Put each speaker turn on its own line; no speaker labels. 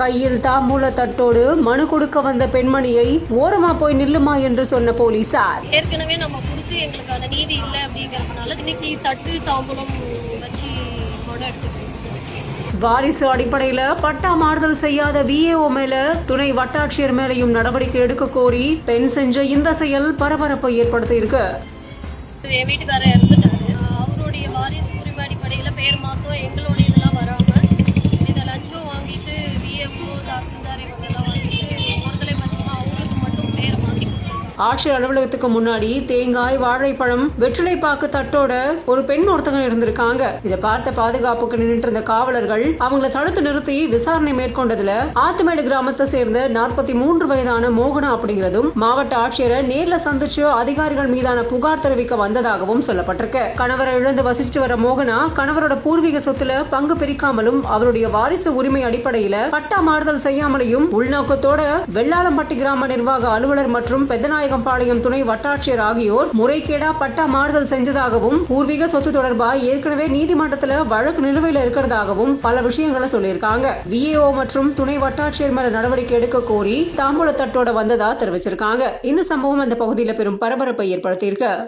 கையில் தாம்பூல தட்டோடு மனு கொடுக்க வந்த பெண்மணியை ஓரமா போய் நில்லுமா என்று சொன்ன போலீசார்.
ஏற்கனவே நம்ம கொடுத்து எங்களுக்கான நீதி இல்லை அப்படிங்கிறதுனால இன்னைக்கு தட்டு தாம்பூலம் வச்சு மொடை எடுத்துக்கணும்
வாரிசு அடிப்படையில பட்டா மாறுதல் செய்யாத விஏஓ மேல துணை வட்டாட்சியர் மேலையும் நடவடிக்கை எடுக்க கோரி பெண் செஞ்ச இந்த செயல் பரபரப்பை ஏற்படுத்தி இருக்கு
என் வீட்டுக்காரர் இறந்துட்டாரு. அவருடைய வாரிசு 나왔습니다.
ஆட்சியர் அலுவலகத்துக்கு முன்னாடி தேங்காய் வாழைப்பழம் வெற்றிலை பாக்கு தட்டோட ஒரு பெண் ஒருத்தங்க இருந்திருக்காங்க. இதை பார்த்த பாதுகாப்புக்கு நின்று இருந்த காவலர்கள் அவங்கள தடுத்து நிறுத்தி விசாரணை மேற்கொண்டதுல ஆத்துமேடு கிராமத்தை சேர்ந்த நாற்பத்தி மூன்று வயதான மோகனா அப்படிங்கிறதும் மாவட்ட ஆட்சியரை நேர்ல சந்திச்சு அதிகாரிகள் மீதான புகார் தெரிவிக்க வந்ததாகவும் சொல்லப்பட்டிருக்கு. கணவரை இழந்து வசிச்சு வர மோகனா கணவரோட பூர்வீக சொத்துல பங்கு பிரிக்காமலும் அவருடைய வாரிசு உரிமை அடிப்படையில பட்டா மாறுதல் செய்யாமலையும் உள்நோக்கத்தோட வெள்ளாளம்பட்டி கிராம நிர்வாக அலுவலர் மற்றும் பெத்தநாயகம்பாளையம் துணை வட்டாட்சியர் ஆகியோர் முறைகேடா பட்டா மாறுதல் செஞ்சதாகவும் பூர்வீக சொத்து தொடர்பா ஏற்கனவே நீதிமன்றத்துல வழக்கு நிலுவையில இருக்கிறதாகவும் பல விஷயங்களை சொல்லியிருக்காங்க. விஏஓ மற்றும் துணை வட்டாட்சியர் மேல நடவடிக்கை எடுக்க கோரி தாம்பூல தட்டோட வந்ததா தெரிவிச்சிருக்காங்க. இந்த சம்பவம் அந்த பகுதியில் பெரும் பரபரப்பை ஏற்படுத்தியிருக்கு.